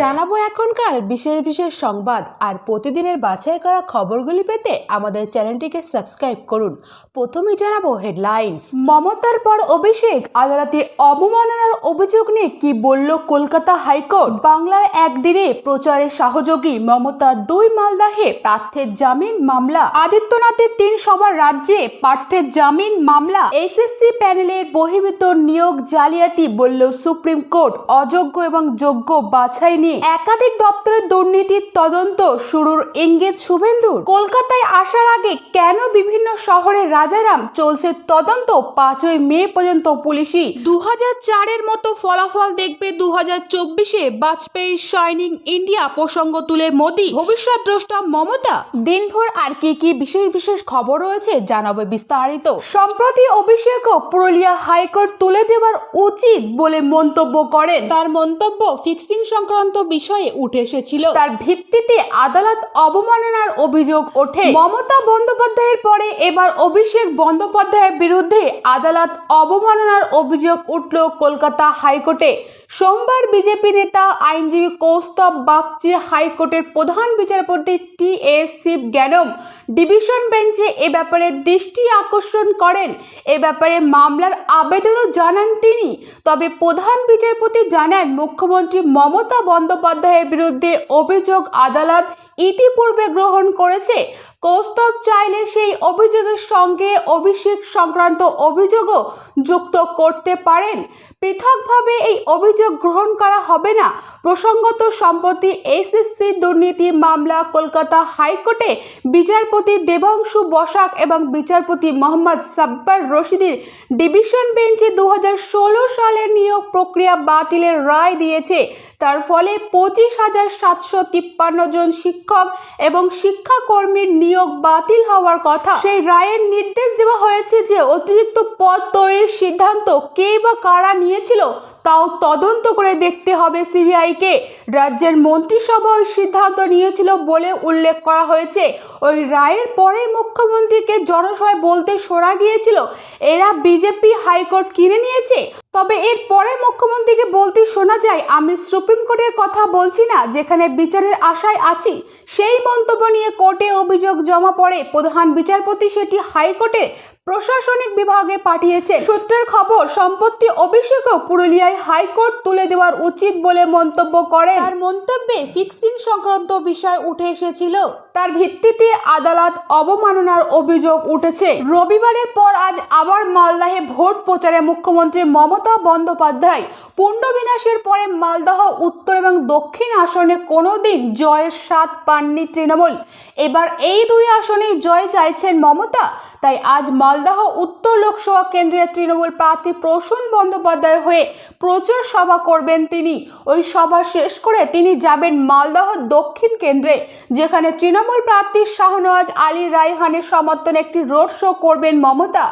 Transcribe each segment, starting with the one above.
জানাব এখনকার বিশেষ বিশেষ সংবাদ আর প্রতিদিনের বাছাই করা খবরগুলি পেতে আমাদের চ্যানেলটিকে সাবস্ক্রাইব করুন। প্রথমে জানাব হেডলাইন্স। মমতার পর অভিষেক, আদালতে অবমাননার অভিযোগ নিয়ে কি বলল কলকাতা হাইকোর্ট? বাংলার একদিনে প্রচারে সহযোগী মমতা দুই মালদাহে প্রার্থের জামিন মামলা। আদিত্যনাথের তিন সবার রাজ্যে প্রার্থের জামিন মামলা। এসএসসি প্যানেলের বহির্ভূত নিয়োগ জালিয়াতি, বলল সুপ্রিম কোর্ট। অযোগ্য এবং যোগ্য বাছাই নিয়ে একাধিক দপ্তরের দুর্নীতির তদন্ত শুরুর ইঙ্গিত শুভেন্দুর। কলকাতায় আসার আগে কেন বিভিন্ন শহরে রাজারাম চলছে তদন্ত? পাঁচই মে পর্যন্ত পুলিশি দু চারের মতো ফলাফল দেখবে দু হাজার চব্বিশে। বাজপেয়ী শাইনিং ইন্ডিয়া প্রসঙ্গ তুলে মোদি। ভবিষ্যৎ দ্রষ্টা মমতা। দিনভর আর কি কি বিশেষ বিশেষ খবর রয়েছে জানাবে বিস্তারিত। সম্প্রতি অভিষেকও পুরুলিয়া হাইকোর্ট তুলে দেওয়ার উচিত বলে মন্তব্য করেন। তার মন্তব্য ফিক্সিং সংক্রান্ত বিষয়ে উঠে এসেছিল। তার ভিত্তিতে আদালত অবমাননার অভিযোগ ওঠে। মমতা বন্দ্যোপাধ্যায়ের পরে এবার অভিষেক বন্দ্যোপাধ্যায়ের বিরুদ্ধে আদালত অবমাননার অভিযোগ উঠল কলকাতা হাইকোর্টে। সোমবার বিজেপি নেতা আইনজীবী কৌস্তব বাগচি হাইকোর্টের প্রধান বিচারপতি T S Sivagnanam division বেঞ্চে এ ব্যাপারে দৃষ্টি আকর্ষণ করেন। এ ব্যাপারে মামলার আবেদনও জানান তিনি। তবে প্রধান বিচারপতি জানান, মুখ্যমন্ত্রী মমতা বন্দ্যোপাধ্যায়ের বিরুদ্ধে অভিযোগ আদালত ইতিপূর্বে গ্রহণ করেছে। কৌস্তব চাইলে সেই অভিযোগের সঙ্গে অভিষেক সংক্রান্ত অভিযোগও যুক্ত করতে পারেন। পৃথকভাবে এই অভিযোগ গ্রহণ করা হবে না। প্রসঙ্গত সম্প্রতি এসএসসি দুর্নীতি মামলা কলকাতা হাইকোর্টে বিচারপতি দেবাংশু বসাক এবং বিচারপতি মোহাম্মদ সাব্বার রশিদের ডিভিশন বেঞ্চে দু সালের নিয়োগ প্রক্রিয়া বাতিলের রায় দিয়েছে। তার ফলে পঁচিশ হাজার সাতশো তিপ্পান্ন জন শিক্ষক এবং শিক্ষাকর্মীর নিয়োগ বাতিল হওয়ার কথা। সেই রায়ের নির্দেশ দেওয়া হয়েছে যে, অতিরিক্ত পদ তৈরির সিদ্ধান্ত কে বা কারা নিয়েছিল তাও তদন্ত করে দেখতে হবে সিবিআইকে। রাজ্যের মন্ত্রিসভা ওই সিদ্ধান্ত নিয়েছিল বলে উল্লেখ করা হয়েছে। ওই রায়ের পরে মুখ্যমন্ত্রীকে জনসভায় বলতে শোনা গিয়েছিল, এরা বিজেপি হাইকোর্ট কিনে নিয়েছে? তবে এর পরে মুখ্যমন্ত্রীকে বলতে শোনা যায়, আমি সুপ্রিম কোর্টের কথা বলছি না, যেখানে বিচারের আশায় আছি, সেই মন্তব্য নিয়ে কোর্টে অভিযোগ জমা পড়ে প্রধান বিচারপতি সেটি হাইকোর্টে প্রশাসনিক বিভাগে পাঠিয়েছে। সূত্রের খবর, সম্পত্তি অভিষেকও পুরুলিয়ায় হাইকোর্ট তুলে দেওয়ার উচিত বলে মন্তব্য করে তার মন্তব্যে ফিক্সিং সংক্রান্ত বিষয় উঠে এসেছিল। তার ভিত্তিতে আদালত অবমাননার অভিযোগ উঠেছে। রবিবারের পর আজ আবার মালদাহে ভোট প্রচারে মুখ্যমন্ত্রী মমতা বন্দ্যোপাধ্যায় পুণ্যবিনাশের পরে মালদহ, উত্তর এবং দক্ষিণ আসনে কোনোদিন জয়ের স্বাদ পাননি তৃণমূল। এবার এই দুই আসনে জয় চাইছেন মমতা। তাই আজ মালদহ উত্তর লোকসভা কেন্দ্রীয় তৃণমূল প্রার্থী প্রসূন বন্দ্যোপাধ্যায়ের হয়ে প্রচুর সভা করবেন তিনি। ওই সভা শেষ করে তিনি যাবেন মালদহ দক্ষিণ কেন্দ্রে, যেখানে তৃণমূল প্রার্থী শাহনওয়াজ আলী রায়হানের সমর্থনে একটি রোড শো করবেন মমতা।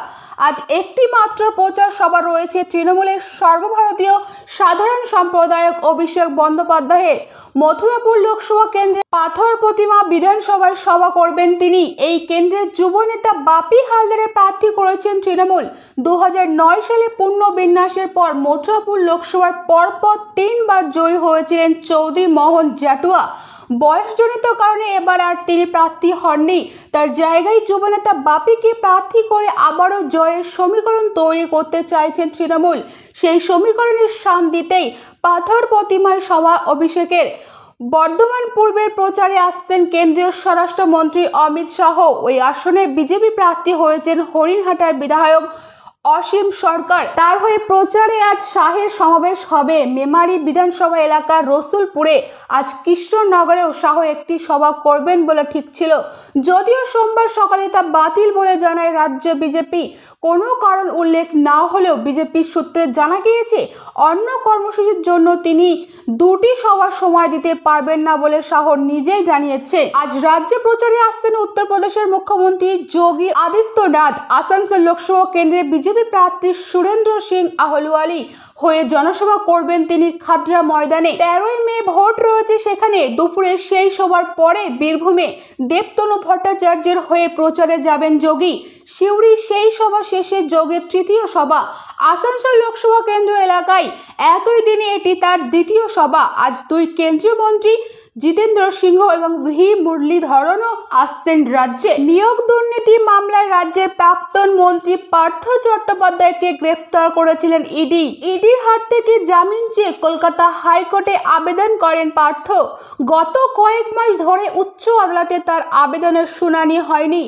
আজ একটি মাত্র প্রচার সভা রয়েছে তৃণমূলের সর্বভারতীয় সাধারণ সম্প্রদায়ক অভিষেক বন্দ্যোপাধ্যায়ের। মথুরাপুর লোকসভা কেন্দ্রে পাথর প্রতিমা বিধানসভায় সভা করবেন তিনি। এই কেন্দ্রের যুবনেতা বাপি হালদারের প্রার্থী করেছেন তৃণমূল। দু হাজার নয় সালে পূর্ণ বিন্যাসের পর মথুরাপুর লোকসভার পরপর তিনবার জয়ী হয়েছিলেন চৌধুরী মোহন জাটুয়া। বয়সজনিত কারণে এবার আর তিনি প্রার্থী হননি। তার জায়গায় যুবনেতা বাপিকে প্রার্থী করে আবারও জয়ের সমীকরণ তৈরি করতে চাইছেন তৃণমূল। সেই সমীকরণের সান দিতেই পাথর প্রতিমায় সভা অভিষেকের। বর্ধমান পূর্বের প্রচারে আসছেন কেন্দ্রীয় স্বরাষ্ট্রমন্ত্রী অমিত শাহ। ওই আসনে বিজেপি প্রার্থী হয়েছেন হরিণহাটার বিধায়ক অসীম সরকার। তার হয়ে প্রচারে আজ শাহের সমাবেশ হবে। মেমারি বিধানসভা এলাকার রসুলপুরে আজ কৃষ্ণনগরেও শাহ একটি সভা করবেন বলে ঠিক ছিল। যদিও সোমবার সকালে তা বাতিল বলে জানায় রাজ্য বিজেপি। কোনো কারণ উল্লেখ না হলেও বিজেপির সূত্রে জানা গিয়েছে, অন্য কর্মসূচির জন্য তিনি দুটি সভার সময় দিতে পারবেন না বলে শাহ নিজেই জানিয়েছে। আজ রাজ্যে প্রচারে আসছেন উত্তরপ্রদেশের মুখ্যমন্ত্রী যোগী আদিত্যনাথ। আসানসোল লোকসভা কেন্দ্রে বিজেপি প্রার্থী সুরেন্দ্র সিং আহলুয়ালি হয়ে জনসভা করবেন তিনি খাদ্রা ময়দানে। তেরোই মে ভোট রয়েছে সেখানে। দুপুরে সেই সভার পরে বীরভূমে দেবতনু ভট্টাচার্যের হয়ে প্রচারে যাবেন যোগী। সিউড়ি সেই সভা শেষে যোগের তৃতীয় সভা। আসানসোল লোকসভা কেন্দ্র এলাকায় একই দিনে এটি তার দ্বিতীয় সভা। আজ দুই কেন্দ্রীয় মন্ত্রী জিতেন্দ্র সিংহ এবং ভি. মুরলীধরনও আসছেন রাজ্যে। নিয়োগ দুর্নীতি মামলায় রাজ্যের প্রাক্তন মন্ত্রী পার্থ চট্টোপাধ্যায়কে গ্রেপ্তার করেছিলেন ইডি। ইডির হাত থেকে জামিন চেয়ে কলকাতা হাইকোর্টে আবেদন করেন পার্থ। গত কয়েক মাস ধরে উচ্চ আদালতে তার আবেদনের শুনানি হয়নি।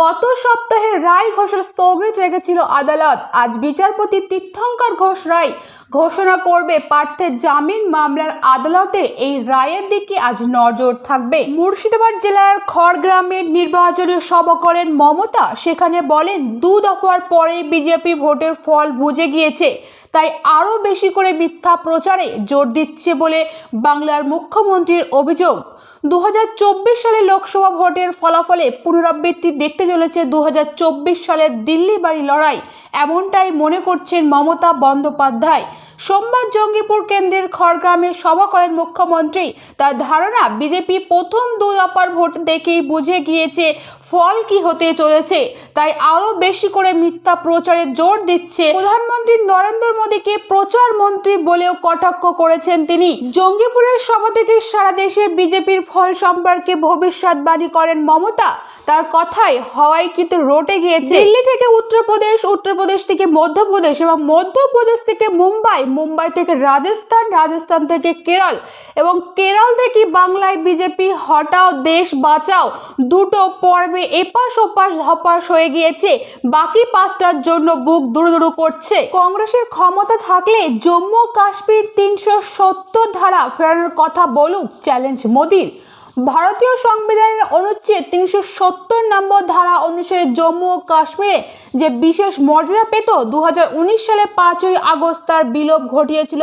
গত সপ্তাহে রায় ঘোষের স্থগিত রেখেছিল আদালত। আজ বিচারপতি তীর্থঙ্কর ঘোষ রায় ঘোষণা করবে পার্থের জামিন মামলার আদালতে। এই রায়ের দিকে আজ নজর থাকবে। মুর্শিদাবাদ জেলার খড়গ্রামের নির্বাচনী সভা করেন মমতা। সেখানে বলেন, দু দফার পরে বিজেপি ভোটের ফল বুঝে গিয়েছে। তাই আরও বেশি করে মিথ্যা প্রচারে জোর দিচ্ছে বলে বাংলার মুখ্যমন্ত্রীর অভিযোগ। দু হাজার চব্বিশ সালে লোকসভা ভোটের ফলাফলে পুনরাবৃত্তি দেখতে চলেছে দু হাজার চব্বিশ সালের দিল্লি বাড়ি লড়াই। এমনটাই মনে করছেন মমতা বন্দ্যোপাধ্যায়। সোমবার জঙ্গিপুর কেন্দ্রের খড়গ্রামে সভা করেন মুখ্যমন্ত্রী। তার ধারণা, বিজেপি প্রথম দু দফার ভোট দেখেই বুঝে গিয়েছে ফল কি হতে চলেছে। তাই আরও বেশি করে মিথ্যা প্রচারে জোর দিচ্ছে প্রধানমন্ত্রী নরেন্দ্র মোদীকে প্রচার মন্ত্রী বলেও কটাক্ষ করেছেন তিনি। জঙ্গিপুরের সভা থেকে সারা দেশে বিজেপির ফল সম্পর্কে ভবিষ্যৎবাণী করেন মমতা। তার কথায় হওয়াই কিন্তু রটে গিয়েছে। দিল্লি থেকে উত্তরপ্রদেশ উত্তরপ্রদেশ থেকে মধ্যপ্রদেশ এবং মধ্যপ্রদেশ থেকে মুম্বাই মুম্বাই থেকে রাজস্থান রাজস্থান থেকে কেরল এবং কেরল থেকে বাংলায় বিজেপি হটাও দেশ বাঁচাও দুটো পর্বে এপাশ ওপাশ ধপাস হয়ে গিয়েছে। বাকি পাঁচটার জন্য বুক দুরু দুরু করছে। কংগ্রেসের ক্ষমতা থাকলে জম্মু কাশ্মীর তিনশো সত্তর ধারা ফেরানোর কথা বলুক চ্যালেঞ্জ মোদির। ভারতীয় সংবিধানের অনুচ্ছেদ তিনশো সত্তর নম্বর ধারা অনুসারে জম্মু ও কাশ্মীরে যে বিশেষ মর্যাদা পেত দু হাজার উনিশ সালে পাঁচই আগস্ট তার বিলোপ ঘটিয়েছিল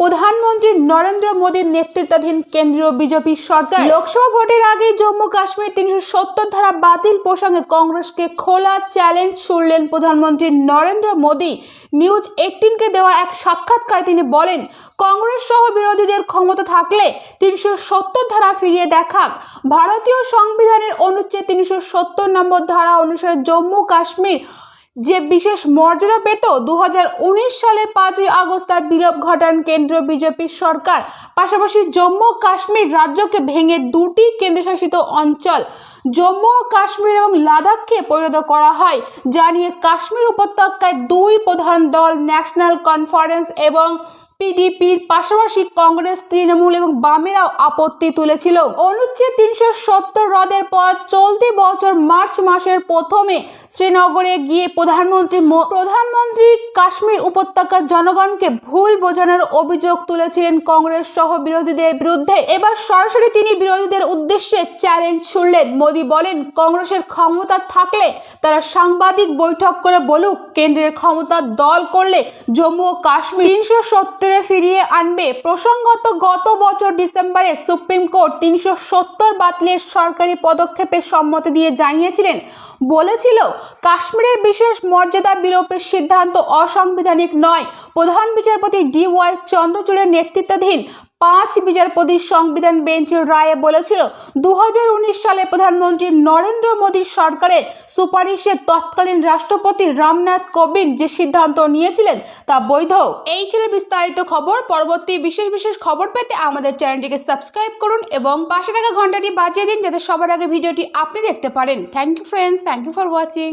প্রধানমন্ত্রী নরেন্দ্র মোদীর নেতৃত্বাধীন কেন্দ্রীয় বিজেপি সরকার। লোকসভা ভোটের আগে জম্মু কাশ্মীর তিনশো সত্তর ধারা বাতিল প্রসঙ্গে কংগ্রেসকে খোলা চ্যালেঞ্জ ছুড়লেন প্রধানমন্ত্রী নরেন্দ্র মোদী। নিউজ এইটিনকে দেওয়া এক সাক্ষাৎকারে তিনি বলেন কংগ্রেস সহ বিরোধীদের ক্ষমতা থাকলে তিনশো সত্তর ধারা ফিরিয়ে দেখাক ভারতীয় সংবিধানের অনুচ্ছেদ তিনশো সত্তর নম্বর ধারা অনুসারে জম্মু কাশ্মীর যে বিশেষ মর্যাদা পেত দু সালে পাঁচই আগস্ট তার বিলোপ ঘটান কেন্দ্রীয় বিজেপি সরকার। পাশাপাশি জম্মু কাশ্মীর রাজ্যকে ভেঙে দুটি কেন্দ্রশাসিত অঞ্চল, জম্মু ও কাশ্মীর এবং লাদাখকে পরিণত করা হয়, যা নিয়ে কাশ্মীর উপত্যকায় দুই প্রধান দল, ন্যাশনাল কনফারেন্স এবং পিডিপির পাশাপাশি কংগ্রেস, তৃণমূল এবং বামেরাও আপত্তি তুলেছিল। অনুচ্ছেদ তিনশো সত্তর হ্রদের পর চলতি বছর মার্চ মাসের প্রথমে শ্রীনগরে গিয়ে প্রধানমন্ত্রী প্রধানমন্ত্রী কাশ্মীর উপত্যকার জনগণকে ভুল বোঝানোর অভিযোগ তুলেছিলেন কংগ্রেস সহ বিরোধীদের বিরুদ্ধে। এবার সরাসরি তিনি বিরোধীদের উদ্দেশ্যে চ্যালেঞ্জ ছুড়লেন মোদী বলেন, কংগ্রেসের ক্ষমতা থাকলে তারা সাংবাদিক বৈঠক করে বলুক, কেন্দ্রের ক্ষমতার দল করলে জম্মু ও কাশ্মীর তিনশো সত্তরে ফিরিয়ে আনবে। প্রসঙ্গত, গত বছর ডিসেম্বরে সুপ্রিম কোর্ট তিনশো সত্তর বাতিলের সরকারি পদক্ষেপে সম্মতি দিয়ে জানিয়েছিলেন, বলেছিল, কাশ্মীরের বিশেষ মর্যাদা বিলোপের সিদ্ধান্ত অসাংবিধানিক নয়। প্রধান বিচারপতি ডি ওয়াই চন্দ্রচূড়ের নেতৃত্বাধীন পাঁচ বিচারপতির সংবিধান বেঞ্চের রায়ে বলেছিল দু হাজার উনিশ সালে প্রধানমন্ত্রী নরেন্দ্র মোদীর সরকারের সুপারিশে তৎকালীন রাষ্ট্রপতি রামনাথ কোবিন্দ যে সিদ্ধান্ত নিয়েছিলেন তা বৈধ। এই ছিল বিস্তারিত খবর। পরবর্তী বিশেষ বিশেষ খবর পেতে আমাদের চ্যানেলটিকে সাবস্ক্রাইব করুন এবং পাশে থাকা ঘন্টাটি বাজিয়ে দিন যাতে সবার আগে ভিডিওটি আপনি দেখতে পারেন। Thank you friends thank you for watching